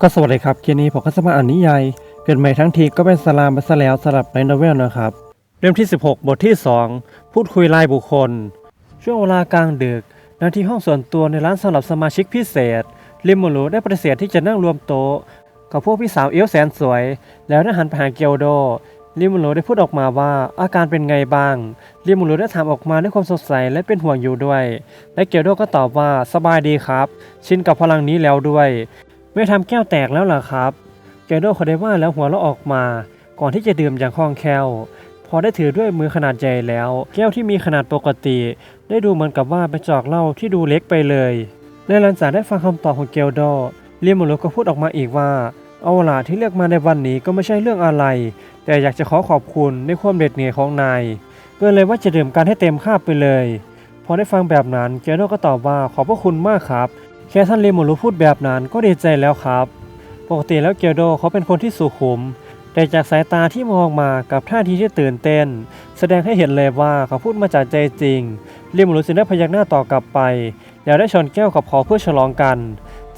ก็สวัสดีครับเกนี้ผมก็จะมาอ่านนิยายเกิดใหม่ทั้งทีก็เป็นสลามไปซะแล้วสลับในโนเวลนะครับเล่มที่ 16 บทที่ 2 พูดคุยรายบุคคล ช่วงเวลากลางดึกนาที่ห้องส่วนตัวในร้านสำหรับสมาชิกพิเศษ ลิมโมรูได้ปฏิเสธที่จะนั่งรวมโต๊ะกับพวกพี่สาวเอลแสนสวย แล้วได้หันไปหาเกียวโด ลิมูโรได้พูดออกมาว่าอาการเป็นไงบ้าง ลิมูโรได้ถามออกมาด้วยความสดใสและเป็นห่วงอยู่ด้วย และเกียวโดก็ตอบว่าสบายดีครับ ชินกับพลังนี้แล้วด้วย ไม่ทำแก้วแตกแล้วเหรอครับเกโดเขาได้ว่าแล้วหัวเราะออกมา ก่อนที่จะดื่มอย่างคล่องแคล่วพอได้ถือด้วยมือขนาดใหญ่แล้ว แก้วที่มีขนาดปกติ ได้ดูเหมือนกับว่าเป็นจอกเหล้าที่ดูเล็กไปเลยและหลังจาได้ฟังคำตอบของเกียวโดลิมูโรก็พูดออกมาอีกว่า เอาล่ะที่เลือกมาในวันนี้ก็ไม่ใช่เรื่องอะไร แต่อยากจะขอขอบคุณในความเด็ดเหนื่อยของนายก็เลยว่าจะดื่มกันให้เต็มคาบไปเลย พอได้ฟังแบบนั้นเกียวโดก็ตอบว่าขอบพระคุณมากครับ แค่ท่านเลมูรุพูดแบบนั้นก็ดีใจแล้วครับ ปกติแล้วเกียวโดเขาเป็นคนที่สุขุม แต่จากสายตาที่มองมากับท่าทีที่ตื่นเต้น แสดงให้เห็นเลยว่าเขาพูดมาจากใจจริงเลมูรุจึงได้พยักหน้าต่อกลับไป แล้วได้ชนแก้วกับขอเพื่อฉลองกัน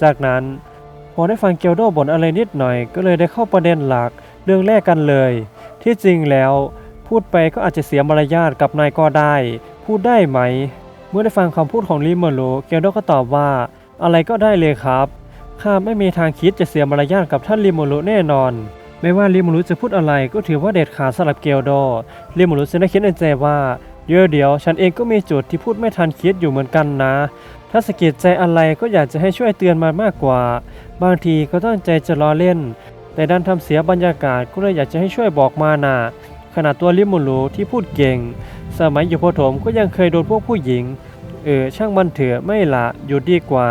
จากนั้นพอได้ฟังเกียวโดบ่นอะไรนิดหน่อย ก็เลยได้เข้าประเด็นหลักเรื่องแรกกันเลย ที่จริงแล้วพูดไปก็อาจจะเสียมารยาทกับนายก็ได้ พูดได้ไหม เมื่อได้ฟังคำพูดของลิเมโรเกียวโดก็ตอบว่า อะไรก็ได้เลยครับข้าไม่มีทางคิดจะเสียมารยาทกับท่านลิโมรุแน่นอน ไม่ว่าลิโมรุจะพูดอะไรก็ถือว่าเด็ดขาดสำหรับเกียวโดลิโมรุจึงได้คิดในใจว่าเดี๋ยวเดี๋ยวฉันเองก็มีจุดที่พูดไม่ทันคิดอยู่เหมือนกันนะ ถ้าสะกิดใจอะไรก็อยากจะให้ช่วยเตือนมามากกว่า บางทีก็ตั้งใจจะล้อเล่น แต่ดันทำเสียบรรยากาศก็เลยอยากจะให้ช่วยบอกมาน่ะขนาดตัวลิโมรุที่พูดเก่ง สมัยอยู่ประถมก็ยังเคยโดนพวกผู้หญิง เออช่างมันเถอะไม่ละหยุดดีกว่า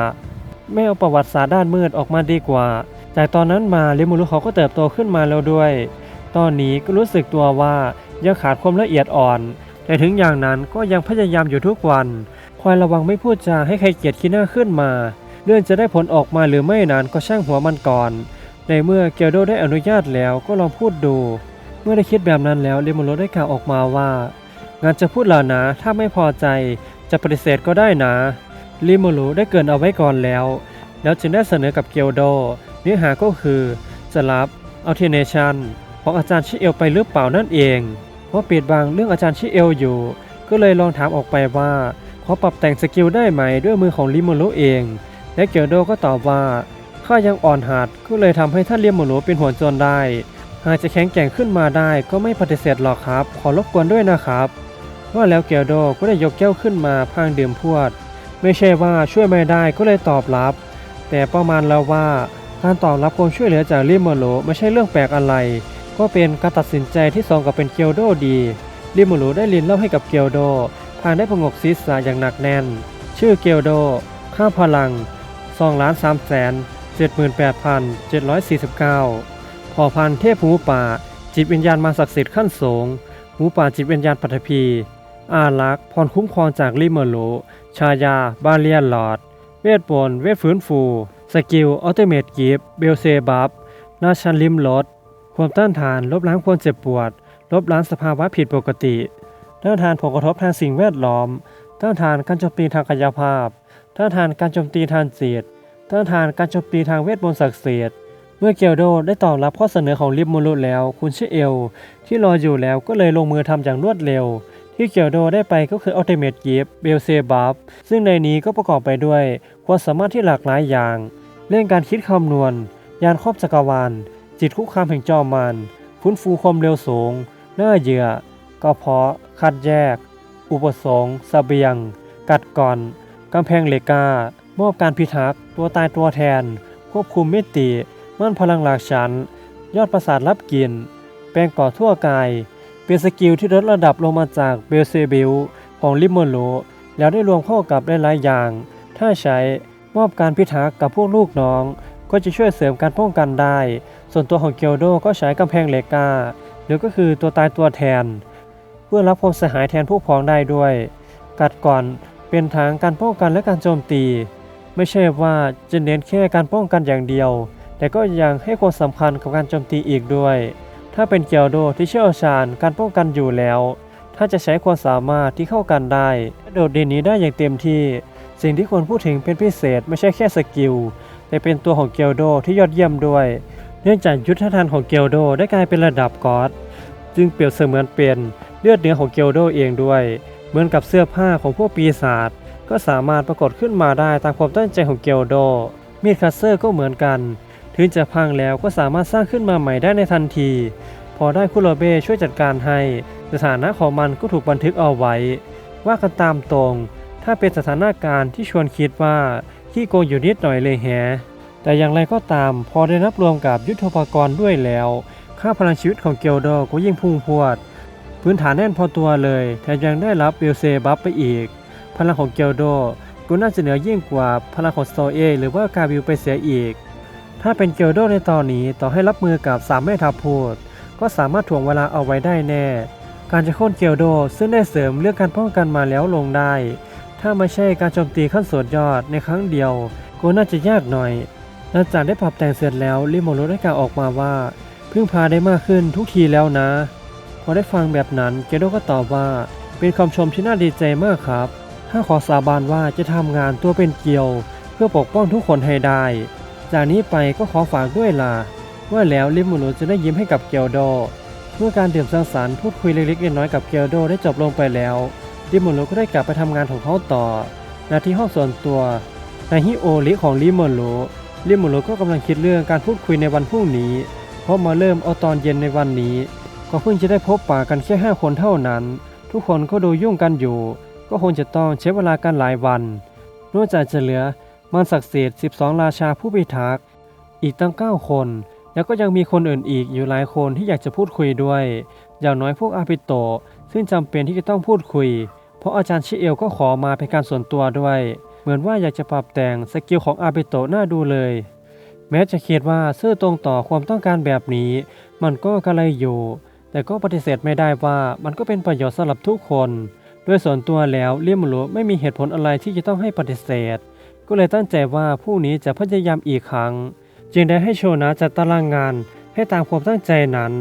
ไม่เอาประวัติศาสตร์ด้านมืดออกมาดีกว่าจากตอนนั้นมาลิมูรุเขาก็เติบโตขึ้นมาแล้วด้วย ตอนนี้ก็รู้สึกตัวว่ายังขาดความละเอียดอ่อน แต่ถึงอย่างนั้นก็ยังพยายามอยู่ทุกวันคอยระวังไม่พูดจาให้ใครเกลียดขี้หน้าขึ้นมา เรื่องจะได้ผลออกมาหรือไม่นั้นก็ช่างหัวมันก่อน ในเมื่อเกียวโดได้อนุญาตแล้วก็ลองพูดดู เมื่อได้คิดแบบนั้นแล้วลิมูรุได้กล่าวออกมาว่างานจะพูดแล้วนะ ถ้าไม่พอใจ จะปฏิเสธก็ได้นะลิมูรุได้เกินเอาไว้ก่อนแล้ว แล้วจึงได้เสนอกับเกียวโดเนื้อหาก็คือ จะรับเอัลเทเนชันของอาจารย์ชิเอลไปหรือเปล่านั่นเอง เพราะปิดบังเรื่องอาจารย์ชิเอลอยู่ ก็เลยลองถามออกไปว่าขอปรับแต่งสกิลได้ไหมด้วยมือของลิมูรุเอง และเกียวโดก็ตอบว่าข้ายังอ่อนหัดก็เลยทำให้ท่านลิมูรุเป็นหัวโจนได้ หากจะแข็งแกร่งขึ้นมาได้ก็ไม่ปฏิเสธหรอกครับ ขอรบกวนด้วยนะครับ ว่าแล้วเกียวโดก็ได้ยกแก้วขึ้นมาพางดื่มพวด ไม่ใช่ว่าช่วยไม่ได้ก็เลยตอบรับ แต่ประมาณแล้วว่าการตอบรับความช่วยเหลือจากริโมโรไม่ใช่เรื่องแปลกอะไร ก็เป็นการตัดสินใจที่สองกับเป็นเกียวโดดีริโมโรได้ลินเล่าให้กับเกียวโดพางได้ผงกศีรษะอย่างหนักแน่น ชื่อเกียวโดค่าพลัง2ล้าน3แสน78,749 พอพันเทพหมูป่า จิตวิญญาณมาศักดิ์สิทธิ์ขั้นสูงหมูป่าจิตวิญญาณปัทภี อารักษ์พรคุ้มครองจากริเมโรชายา บาเลียนหลอด เวทปนเวทฟื้นฟู สกิลอัลเทเมทกิฟเบลเซบัฟนาชันลิมลด ความต้านทาน ลบล้างความเจ็บปวด ลบล้างสภาวะผิดปกติ ต้านทานผลกระทบทางสิ่งแวดล้อม ต้านทานการโจมตีทางกายภาพ ต้านทานการโจมตีทางจิตต้านทานการโจมตีทางเวทมนต์ศักดิ์สิทธิ์เมื่อเกียวโดได้ตอบรับข้อเสนอของลิปมูรุแล้ว คุณเชเอล ที่รออยู่แล้วก็เลยลงมือทำอย่างรวดเร็ว ที่เกียวโดได้ไปก็คืออัลติเม e กิฟเบลเซบัฟซึ่งในนี้ก็ประกอบไปด้วยความสามารถที่หลากหลายอย่าง เรื่องการคิดคำนวณ ยานครอบจักรวาล จิตคุกคามแห่งจอมันฟื้นฟูความเร็วสูง หน้าเหยื่อ กระเพาะ คัดแยก อุปสงค์เสบียง กัดก่อนกำแพงเหล็กกามอบการพิทักษ์ ตัวตายตัวแทน ควบคุมมิติมั่นพลังหลากชั้น ยอดประสาทรับกิน แปลงก่อทั่วกาย เป็นสกิลที่ลดระดับลงมาจากเบลเซบิลของลิมโมโลแล้วได้รวมเข้ากับหลายๆอย่าง ถ้าใช้มอบการพิทักษ์กับพวกลูกน้อง ก็จะช่วยเสริมการป้องกันได้ ส่วนตัวของเกียวโดก็ใช้กำแพงเหล็กกาหรือก็คือตัวตายตัวแทน เพื่อรับความเสียหายแทนผู้พ้องได้ด้วย กัดก่อนเป็นทั้งการป้องกันและการโจมตี ไม่ใช่ว่าจะเน้นแค่การป้องกันอย่างเดียว แต่ก็ยังให้ความสำคัญกับการโจมตีอีกด้วย ถ้าเป็นเกียวโดที่เชี่ยวชาญการป้องกันอยู่แล้ว ถ้าจะใช้ความสามารถที่เข้ากันได้โดดเด่นนี้ได้อย่างเต็มที่ สิ่งที่ควรพูดถึงเป็นพิเศษไม่ใช่แค่สกิล แต่เป็นตัวของเกียวโดที่ยอดเยี่ยมด้วย เนื่องจากยุทธทานของเกียวโดได้กลายเป็นระดับกอดจึงเปรียบเสมือนเป็นเลือดเนื้อของเกียวโดเองด้วย เหมือนกับเสื้อผ้าของพวกปีศาจก็สามารถปรากฏขึ้นมาได้ตามความตั้งใจของเกียวโดมีดคัสเซอร์ก็เหมือนกัน ถึงจะพังแล้วก็สามารถสร้างขึ้นมาใหม่ได้ในทันที พอได้คุโรเบช่วยจัดการให้ สถานะของมันก็ถูกบันทึกเอาไว้ ว่ากันตามตรง ถ้าเป็นสถานการณ์ที่ชวนคิดว่าขี้โกงอยู่นิดหน่อยเลยแฮะแต่อย่างไรก็ตามพอได้นับรวมกับยุทธปกรณ์ด้วยแล้ว ค่าพลังชีวิตของเกียวโดก็ยิ่งพุ่งพรวด พื้นฐานแน่นพอตัวเลยแถมยังได้รับเบลเซบัฟไปอีก พลังของเกียวโดก็น่าจะเหนือยิ่งกว่าพลังของสโตเอหรือว่ากาบิวไปเสียอีก ถ้าเป็นเกียวโดในตอนนี้ต่อให้รับมือกับสามแม่ทัพพูด ก็สามารถถ่วงเวลาเอาไว้ได้แน่ การจะโค่นเกียวโดซึ่งได้เสริมเรื่องการป้องกันมาแล้วลงได้ ถ้าไม่ใช่การโจมตีขั้นสุดยอดในครั้งเดียว ก็น่าจะยากหน่อย หลังจากได้ปรับแต่งเสร็จแล้วริโมโรได้กล่าวออกมาว่า พึ่งพาได้มากขึ้นทุกทีแล้วนะ พอได้ฟังแบบนั้นเกโดก็ตอบว่าเป็นคำชมที่น่าดีใจมากครับ ถ้าขอสาบานว่าจะทำงานตัวเป็นเกลียว เพื่อปกป้องทุกคนให้ได้ จากนี้ไปก็ขอฝากด้วยล่ะว่าแล้วริโมโรจะได้ยิ้มให้กับเกียวโด เมื่อการดื่มสังสรรค์พูดคุยเล็กๆน้อยๆกับเกียวโดได้จบลงไปแล้วริโมโรก็ได้กลับไปทำงานของเขาต่อณที่ห้องส่วนตัวในฮิโอริของริโมโรริโมโรก็กำลังคิดเรื่องการพูดคุยในวันพรุ่งนี้ เพราะมาเริ่มเอาตอนเย็นในวันนี้ ก็เพิ่งจะได้พบปะกันแค่ห้าคนเท่านั้น ทุกคนก็ดูยุ่งกันอยู่ ก็คงจะต้องใช้เวลากันหลายวันนอกจากจะเหลือ มันศักดิ์สิทธิ์12 ราชาผู้พิทักษ์อีกตั้ง 9 คน แล้วก็ยังมีคนอื่นอีกอยู่หลายคนที่อยากจะพูดคุยด้วย อย่างน้อยพวกอาปิโตะซึ่งจำเป็นที่จะต้องพูดคุย เพราะอาจารย์ชิเอลก็ขอมาเป็นการส่วนตัวด้วย เหมือนว่าอยากจะปรับแต่งสกิลของอาปิโตะน่าดูเลย แม้จะคิดว่าซื่อตรงต่อความต้องการแบบนี้ มันก็กระไรอยู่ แต่ก็ปฏิเสธไม่ได้ว่ามันก็เป็นประโยชน์สำหรับทุกคนโดยส่วนตัวแล้วเลี่ยมหลวไม่มีเหตุผลอะไรที่จะต้องให้ปฏิเสธ ก็เลยตั้งใจว่าผู้นี้จะพยายามอีกครั้ง จึงได้ให้โชนะจัดตารางงานให้ตามความตั้งใจนั้น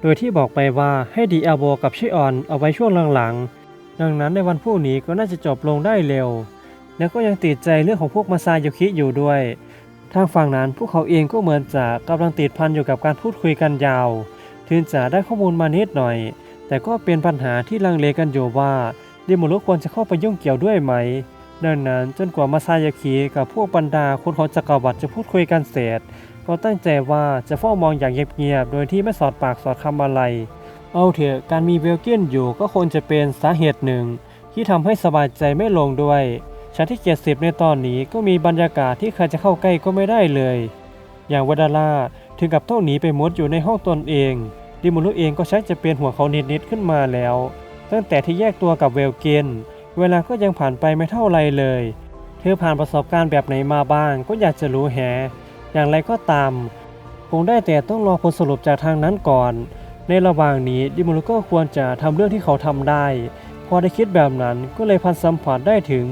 โดยที่บอกไปว่าให้ดีเอลโบกับชิออนเอาไว้ช่วงหลังๆ ดังนั้นในวันพรุ่งนี้ก็น่าจะจบลงได้เร็ว แล้วก็ยังติดใจเรื่องของพวกมาซาโยคิอยู่ด้วย ทางฝั่งนั้นพวกเขาเองก็เหมือนจะกำลังติดพันอยู่กับการพูดคุยกันยาว ถึงจะได้ข้อมูลมานิดหน่อย แต่ก็เป็นปัญหาที่ลังเลกันอยู่ว่าดิโมรุควรจะเข้าไปยุ่งเกี่ยวด้วยไหม ดังนั้นจนกว่ามาซายาคิกับพวกบรรดาคนของจักรวรรดิจะพูดคุยกันเสร็จก็ตั้งใจว่าจะเฝ้ามองอย่างเงียบๆ โดยที่ไม่สอดปากสอดคำอะไร เอาเถอะการมีเวลเกียนอยู่ก็คงจะเป็นสาเหตุหนึ่ง ที่ทำให้สบายใจไม่ลงด้วยชั้นที่ 70 ในตอนนี้ก็มีบรรยากาศที่ใครจะเข้าใกล้ก็ไม่ได้เลย อย่างวดาล่าถึงกับต้องหนีไปมุดอยู่ในห้องตนเอง ดิมูรุเองก็ชักจะเป็นหัวเขานิดๆขึ้นมาแล้ว ตั้งแต่ที่แยกตัวกับเวลเกน เวลาก็ยังผ่านไปไม่เท่าไรเลย เธอผ่านประสบการณ์แบบไหนมาบ้าง ก็อยากจะรู้แฮะอย่างไรก็ตาม คงได้แต่ต้องรอผลสรุปจากทางนั้นก่อน ในระหว่างนี้ดิมูรุก็ควรจะทำเรื่องที่เขาทำได้ พอได้คิดแบบนั้นก็เลยพันสัมผัสได้ถึง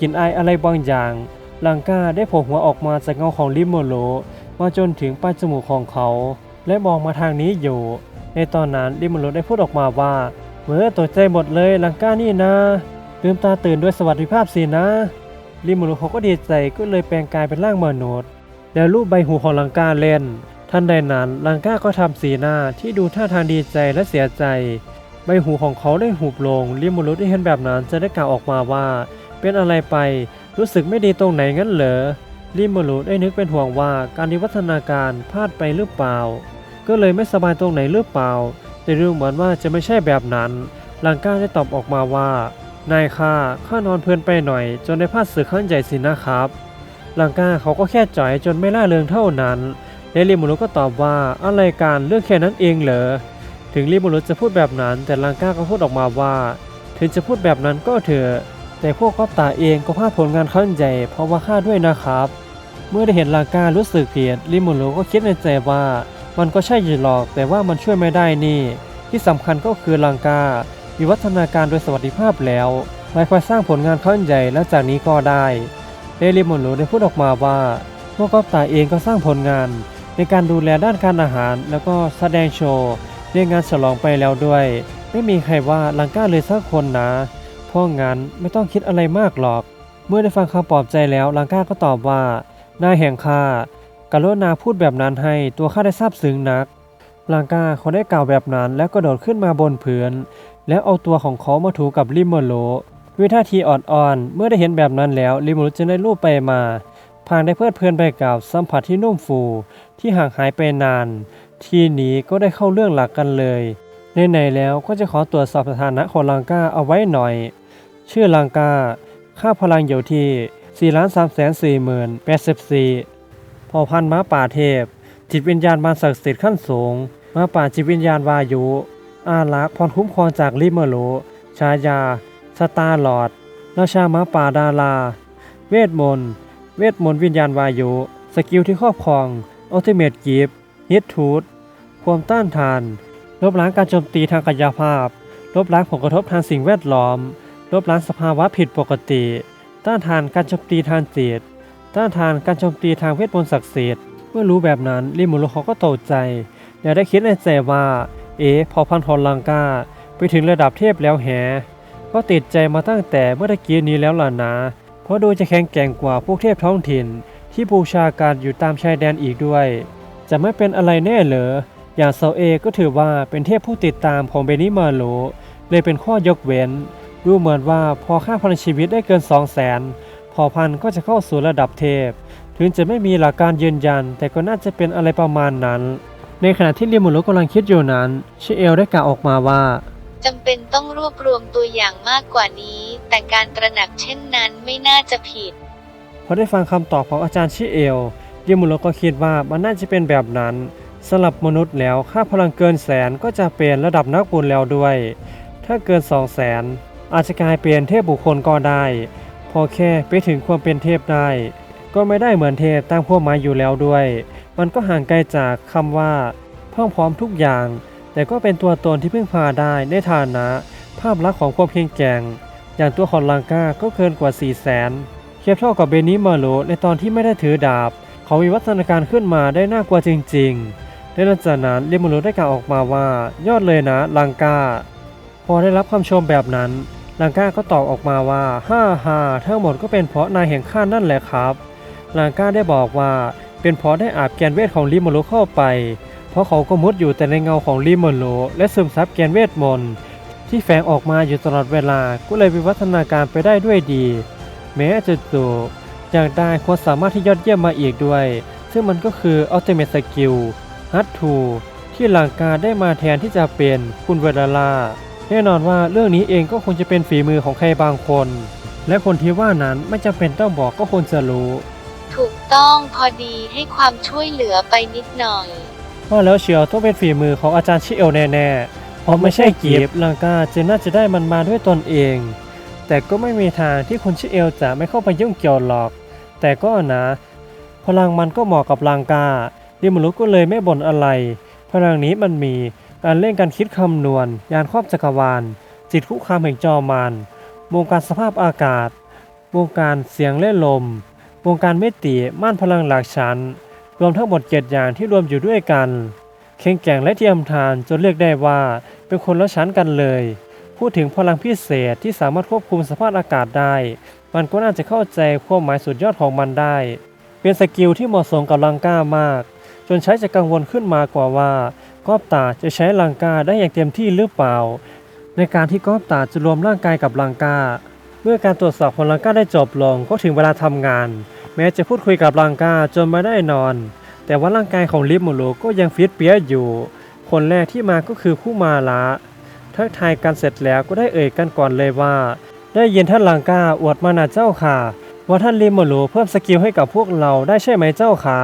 กลิ่นอายอะไรบางอย่างลังกาได้โผล่หัวออกมาจากเงาของลิโมโลมาจนถึงปลายจมูกของเขา และมองมาทางนี้อยู่ ในตอนนั้นลิโมโลได้พูดออกมาว่าเมื่อตกใจหมดเลยลังกานี่นะ ลืมตาตื่นด้วยสวัสดิภาพสินะลิโมโลเขาก็ดีใจก็เลยแปลงกายเป็นร่างมนุษย์แล้วรูปใบหูของลังกาเล่น ทันใดนั้นลังกาก็ทำสีหน้าที่ดูท่าทางดีใจและเสียใจ ใบหูของเขาได้หุบลงลิโมโลได้เห็นแบบนั้นจะได้กล่าวออกมาว่า เป็นอะไรไปรู้สึกไม่ดีตรงไหนงั้นเหรอลิโมโลได้นึกเป็นห่วงว่าการวิวัฒนาการพลาดไปหรือเปล่า ก็เลยไม่สบายตรงไหนหรือเปล่าแต่ดูเหมือนว่าจะไม่ใช่แบบนั้นลังกาได้ตอบออกมาว่า นายข้าข้านอนเพลินไปหน่อย จนได้พลาดสื่อขั้นใหญ่สินะครับลังกาเขาก็แค่จ่อยจนไม่ล่าเริงเท่านั้นและลิมูรุก็ตอบว่าอะไรการเรื่องแค่นั้นเองเหรอถึงลิมูรุจะพูดแบบนั้น แต่ลังกาก็พูดออกมาว่า ถึงจะพูดแบบนั้นก็เถอะแต่พวกก๊อปตาเองก็พลาดผลงานขั้นใหญ่เพราะว่าข้าด้วยนะครับ เมื่อได้เห็นลังการู้สึกผิดลิมูรุก็คิดในใจว่า มันก็ใช่อยู่หรอก แต่ว่ามันช่วยไม่ได้นี่ ที่สำคัญก็คือลังกา วิวัฒนาการโดยสวัสดิภาพแล้วไม่ค่อยสร้างผลงานขั้นใหญ่และจากนี้ก็ได้เดลิมอนโรได้พูดออกมาว่าพวกก๊อปตาเองก็สร้างผลงาน ในการดูแลด้านการอาหาร แล้วก็แสดงโชว์ในงานฉลองไปแล้วด้วย ไม่มีใครว่าลังก้าเลยสักคนนะเพราะงั้นไม่ต้องคิดอะไรมากหรอก เมื่อได้ฟังคำปลอบใจแล้วลังก้าก็ตอบว่านายแห่งข้ากรุณาพูดแบบนั้นให้ตัวข้าได้ทราบซึ้งนักลังกาเขาได้กล่าวแบบนั้นแล้วก็โดดขึ้นมาบนพื้น แล้วเอาตัวของเขามาถูกับลิมโมโลวิท่าทีอ่อนๆ เมื่อได้เห็นแบบนั้นแล้วลิมโมโลจึงได้ลูบไปมาพางได้เพลิดเพลินไปกับสัมผัสที่นุ่มฟูที่ห่างหายไปนาน ทีนี้ก็ได้เข้าเรื่องหลักกันเลยในๆแล้วก็จะขอตรวจสอบสถานะของลังกาเอาไว้หน่อย ชื่อลังกาค่าพลังอยู่ที่ 4 3 4 0 84เผ่าพันม้าป่าเทพ จิตวิญญาณบานศักดิ์สิทธิ์ขั้นสูง ม้าป่าจิตวิญญาณวายุ อารักษ์พรคุ้มครองจากลิเมโลชายา สตาร์ลอดราชามาป่าดารา เวทมนต์ เวทมนต์วิญญาณวายุ สกิลที่ครอบครองอัลติเมทกิฟฮิตทูดความต้านทาน ลบล้างการโจมตีทางกายภาพ ลบล้างผลกระทบทางสิ่งแวดล้อม ลบล้างสภาวะผิดปกติ ต้านทานการโจมตีทางจิต ต้านทานการโจมตีทางเวทมนต์ศักดิ์สิทธิ์ เมื่อรู้แบบนั้นลิมูโรเขาก็ตกใจ และได้คิดในใจว่า เอ๋พอพันธอลังกาไปถึงระดับเทพแล้วแฮก็ติดใจมาตั้งแต่เมื่อตะกี้นี้แล้วล่ะนะ เพราะดูจะแข็งแกร่งกว่าพวกเทพท้องถิ่น ที่บูชาการอยู่ตามชายแดนอีกด้วย จะไม่เป็นอะไรแน่เหรอ อย่างเซาเอก็ถือว่าเป็นเทพผู้ติดตามของเบนิมาโลเลยเป็นข้อยกเว้น ดูเหมือนว่าพอค่าพลังชีวิตได้เกิน 2 0 0 0 0 0พอพันก็จะเข้าสู่ระดับเทพ ถึงจะไม่มีหลักการยืนยัน แต่ก็น่าจะเป็นอะไรประมาณนั้น ในขณะที่ลิมูรุกำลังคิดอยู่นั้นชิเอลได้กล่าวออกมาว่าจำเป็นต้องรวบรวมตัวอย่างมากกว่านี้ แต่การตระหนักเช่นนั้นไม่น่าจะผิดพอได้ฟังคำตอบของอาจารย์ชิเอลลิมูรุก็คิดว่ามันน่าจะเป็นแบบนั้นสำหรับมนุษย์แล้วค่าพลังเกินแสนก็จะเป็นระดับนักบุญแล้วด้วย ถ้าเกิน 2 0 0แสนอาจจะกลายเป็นเทพบุคคลก็ได้ พอแค่ไปถึงความเป็นเทพได้ ก็ไม่ได้เหมือนเทพตามพวกหมายอยู่แล้วด้วย มันก็ห่างไกลจากคำว่าพร้อมพร้อมทุกอย่าง แต่ก็เป็นตัวตนที่พึ่งพาได้ในฐานะ ภาพลักษณ์ของความเพียงแกร่งอย่างตัวของลังกาก็เกินกว่า 4 0 0แสนเทียบเท่ากับเบนิมาโลในตอนที่ไม่ได้ถือดาบ เขาวิวัฒนาการขึ้นมาได้น่ากลัวจริงๆและหลังจากนั้นเรมูโลได้กล่าวออกมาว่ายอดเลยนะลังกา พอได้รับคำชมแบบนั้นลังกาก็ตอบออกมาว่า ฮ่าฮ่าทั้งหมดก็เป็นเพราะนายแห่งข้านั่นแหละครับลังกาได้บอกว่า เป็นเพราะได้อาบแกนเวทของลิโมโลเข้าไป เพราะเขาก็มุดอยู่แต่ในเงาของลิโมโลและซึมซับแกนเวทมนต์ที่แฝงออกมาอยู่ตลอดเวลาก็เลยวิวัฒนาการไปได้ด้วยดี แม้จะตัวอยากได้ความสามารถที่ยอดเยี่ยมมาอีกด้วย ซึ่งมันก็คืออัลติเม e สกิลฮัตทูที่หลังกาได้มาแทนที่จะเป็นคุณเวลาลาแน่นอนว่าเรื่องนี้เองก็คงจะเป็นฝีมือของใครบางคน และคนที่ว่านั้นไม่จำเป็นต้องบอกก็ควรจะรู้ ถูกต้องพอดีให้ความช่วยเหลือไปนิดหน่อย ว่าแล้วเชียวต้องเป็นฝีมือของอาจารย์ชิเอลแน่ๆ เพราะไม่ใช่กีบลังกาจึงน่าจะได้มันมาด้วยตนเอง แต่ก็ไม่มีทางที่คุณชิเอลจะไม่เข้าไปยุ่งเกี่ยวหรอก แต่ก็นะ พลังมันก็เหมาะกับลังกาดิมรุกก็เลยไม่บ่นอะไร พลังนี้มันมีการเล่นการคิดคำนวณ ยานครอบจักรวาล จิตคุกคามแห่งจอมานวงการสภาพอากาศวงการเสียงและลม วงการมิติม่านพลังหลักชั้น รวมทั้งหมดเจ็ดอย่างที่รวมอยู่ด้วยกันแข็งแก่งและเทียมทานจนเรียกได้ว่าเป็นคนละชั้นกันเลย พูดถึงพลังพิเศษที่สามารถควบคุมสภาพอากาศได้ มันก็น่าจะเข้าใจความหมายสุดยอดของมันได้ เป็นสกิลที่เหมาะสมกับลังก้ามาก จนใช้จะกังวลขึ้นมากว่าว่ากอบตาจะใช้ลังกาได้อย่างเต็มที่หรือเปล่า ในการที่กอบตาจะรวมร่างกายกับลังกา เมื่อการตรวจสอบของลังกาได้จบลงก็ถึงเวลาทำงาน แม้จะพูดคุยกับลังกาจนไม่ได้นอน แต่ว่าร่างกายของลิฟมูโลก็ยังฟิตเปียอยู่ คนแรกที่มาก็คือคู่มาละทักทายกันเสร็จแล้วก็ได้เอ่ยกันก่อนเลยว่า ได้ยินท่านลังกาอวดมานาเจ้าค่ะว่าท่านลิมูโลเพิ่มสกิลให้กับพวกเราได้ใช่ไหมเจ้าค่ะ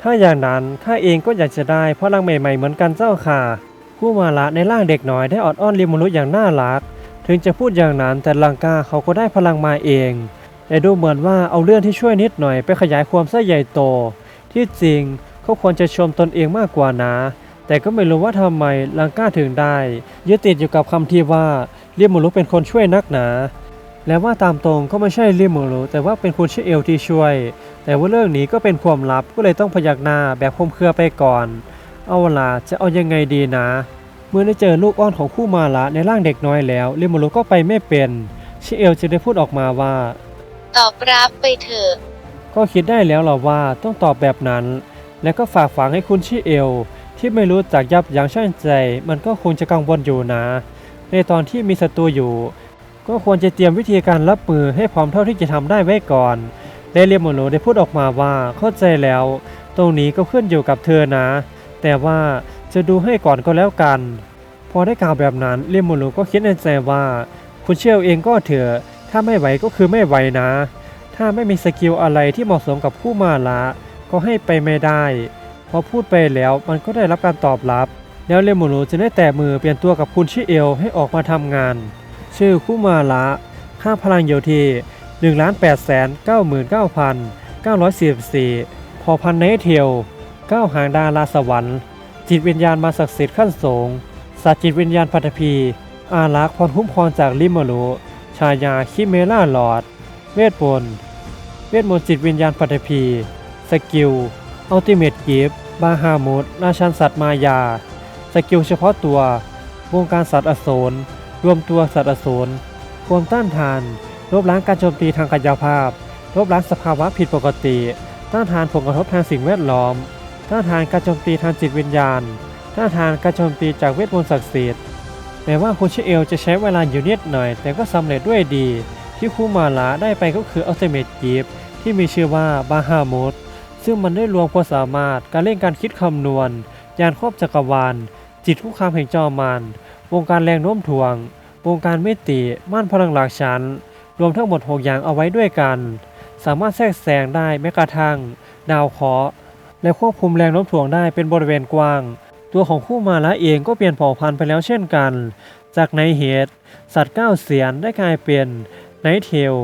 ถ้าอย่างนั้นข้าเองก็อยากจะได้พลังใหม่ๆเหมือนกันเจ้าค่ะ ผู้มาละในร่างเด็กน้อยได้ออดอ้อนลิมูรุอย่างน่ารัก ถึงจะพูดอย่างนั้นแต่ลังกาเขาก็ได้พลังมาเอง แต่ดูเหมือนว่าเอาเรื่องที่ช่วยนิดหน่อยไปขยายความซะใหญ่โต ที่จริงเขาควรจะชมตนเองมากกว่านะ แต่ก็ไม่รู้ว่าทำไมลังก้าถึงได้ยึดติดอยู่กับคำที่ว่าลิมูรุเป็นคนช่วยนักหนาและว่าตามตรงก็ไม่ใช่ลิมูรุแต่ว่าเป็นคุณชิเอลที่ช่วย แต่ว่าเรื่องนี้ก็เป็นความลับก็เลยต้องพยักหน้าแบบคมเครือไปก่อน เอาล่ะจะเอายังไงดีนะ เมื่อได้เจอลูกอ้อนของคู่มาละในร่างเด็กน้อยแล้วลิมูรุก็ไปไม่เป็นชิเอลจึงได้พูดออกมาว่า ตอบรับไปเถอะ ก็คิดได้แล้วหรอว่าต้องตอบแบบนั้น และก็ฝากฝังให้คุณชิเอล ที่ไม่รู้จักยับยั้งชั่งใจ มันก็คงจะกังวลอยู่นะ ในตอนที่มีศัตรูอยู่ ก็ควรจะเตรียมวิธีการรับมือให้พร้อมเท่าที่จะทำได้ไว้ก่อนและเรียมโมโนได้พูดออกมาว่าเข้าใจแล้ว ตรงนี้ก็ขึ้นอยู่กับเธอนะ แต่ว่าจะดูให้ก่อนก็แล้วกัน พอได้กล่าวแบบนั้นเรียมโมโนก็คิดในใจว่า คุณเชี่ยวเองก็เถอะ ถ้าไม่ไหวก็คือไม่ไหวนะ ถ้าไม่มีสกิลอะไรที่เหมาะสมกับผู้มาละก็ให้ไปไม่ได้ พอพูดไปแล้วมันก็ได้รับการตอบรับ แล้วเลมูนูจะได้แต่มือเปลี่ยนตัวกับคุณชิเอลให้ออกมาทำงาน ชื่อคุมาละค่าพลังโยที1 8 9 9 944 พอพันไนเทลก้าวหางดาราสวรรค์ จิตวิญญาณมาศักดิ์สิทธิ์ขั้นสูงสัตว์จิตวิญญาณพัทภีอารักษ์พรคุ้มครองจากลิมโรุชายาคิเมล่าหลอด เวทมนต์เวทมนต์จิตวิญญาณปัตภีสกิลอัลติเมทกิฟบาฮามุดราชันสัตว์มายา สกิลเฉพาะตัว วงการสัตว์อสูรรวมตัวสัตว์อสูรความต้านทานลบล้างการโจมตีทางกายภาพลบล้างสภาวะผิดปกติ ต้านทานผลกระทบทางสิ่งแวดล้อม ต้านทานการโจมตีทางจิตวิญญาณ ต้านทานการโจมตีจากเวทมนต์ศักดิ์สิทธิ์ แม้ว่าคุณเชเอลจะใช้เวลาอยู่นิดหน่อย แต่ก็สำเร็จด้วยดี ที่คูมาลาได้ไปก็คืออัลติเม e กิฟที่มีชื่อว่าบาฮามุดซึ่งมันได้รวมความสามารถการเล่นการคิดคำนวณ ยานครอบจักรวาล จิตคุกคามแห่งจอมานวงการแรงโน้มถ่วง วงการมิติม่านพลังหลักชั้น รวมทั้งหมด 6 อย่างเอาไว้ด้วยกัน สามารถแทรกแซงได้แม้กระทั่ง ดาวเคราะห์และควบคุมแรงโน้มถ่วงได้เป็นบริเวณกว้าง ตัวของคู่มาละเองก็เปลี่ยนเผ่าพันธุ์ไปแล้วเช่นกัน จากไนเฮดสัตว์เก้าเสียนได้กลายเป็นไนเทล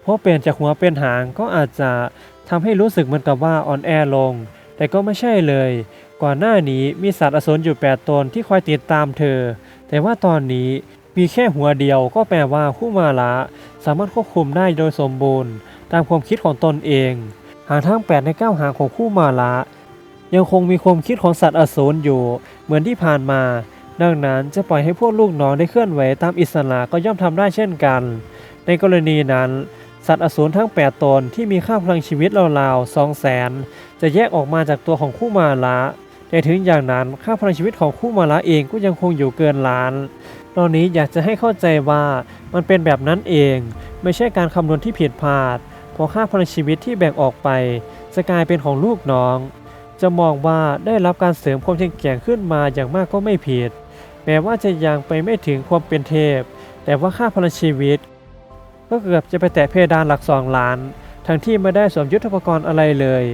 เพราะเปลี่ยนจากหัวเป็นหางก็อาจจะทำให้รู้สึกเหมือนกับว่าอ่อนแอลง แต่ก็ไม่ใช่เลย ก่อนหน้านี้มีสัตว์อสูรอยู่ 8 ตนที่คอยติดตามเธอ แต่ว่าตอนนี้มีแค่หัวเดียวก็แปลว่าคู่มาละสามารถควบคุมได้โดยสมบูรณ์ ตามความคิดของตนเอง หางทั้ง 8 ใน 9 หางของคู่มาละ ยังคงมีความคิดของสัตว์อสูรอยู่ เหมือนที่ผ่านมา ดังนั้นจะปล่อยให้พวกลูกน้องได้เคลื่อนไหวตามอิสระก็ย่อมทำได้เช่นกัน ในกรณีนั้น สัตว์อสูรทั้ง 8 ตนที่มีค่าพลังชีวิตราวๆ2 0 0แสนจะแยกออกมาจากตัวของคู่มาละแต่ถึงอย่างนั้นค่าพลังชีวิตของคู่มาละเองก็ยังคงอยู่เกินล้านตอนนี้อยากจะให้เข้าใจว่ามันเป็นแบบนั้นเอง ไม่ใช่การคำนวณที่ผิดพลาดเพราะค่าพลังชีวิตที่แบ่งออกไป จะกลายเป็นของลูกน้อง จะมองว่าได้รับการเสริมความแข็งแกร่งขึ้นมาอย่างมากก็ไม่ผิด แม้ว่าจะยังไปไม่ถึงความเป็นเทพ แต่ว่าค่าพลังชีวิต ก็เกือบจะไปแตะเพดานหลักสองล้าน ทั้งที่ไม่ได้สวมยุทธปกรณ์อะไรเลย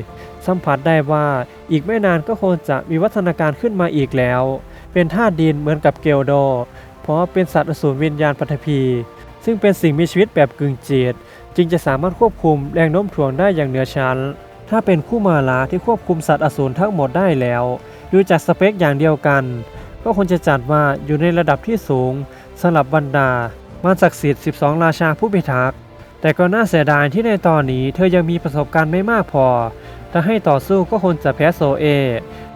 สัมผัสได้ว่าอีกไม่นานก็คงจะมีวัฒนาการขึ้นมาอีกแล้ว เป็นธาตุดินเหมือนกับเกลโด เพราะเป็นสัตว์อสูรวิญญาณปัทภีซึ่งเป็นสิ่งมีชีวิตแบบกึ่งจิตจึงจะสามารถควบคุมแรงโน้มถ่วงได้อย่างเหนือชั้น ถ้าเป็นคู่มาลาที่ควบคุมสัตว์อสูรทั้งหมดได้แล้ว ดูจากสเปคอย่างเดียวกัน ก็ควรจะจัดว่าอยู่ในระดับที่สูงสำหรับบรรดา มารศักดิ์สิทธิ์ 12 ราชาผู้พิทักษ์แต่ก็น่าเสียดายที่ในตอนนี้เธอยังมีประสบการณ์ไม่มากพอ ถ้าให้ต่อสู้ก็คงจะแพ้โซเอ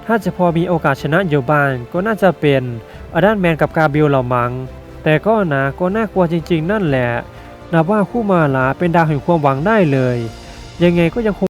ถ้าจะพอมีโอกาสชนะอยู่บ้างก็น่าจะเป็นอดันแมนกับกาเบลเหล่ามัง แต่ก็นะก็น่ากลัวจริง ๆ นั่นแหละ นับว่าคู่มาลาเป็นดาวแห่งความหวังได้เลย ยังไงก็ยังคง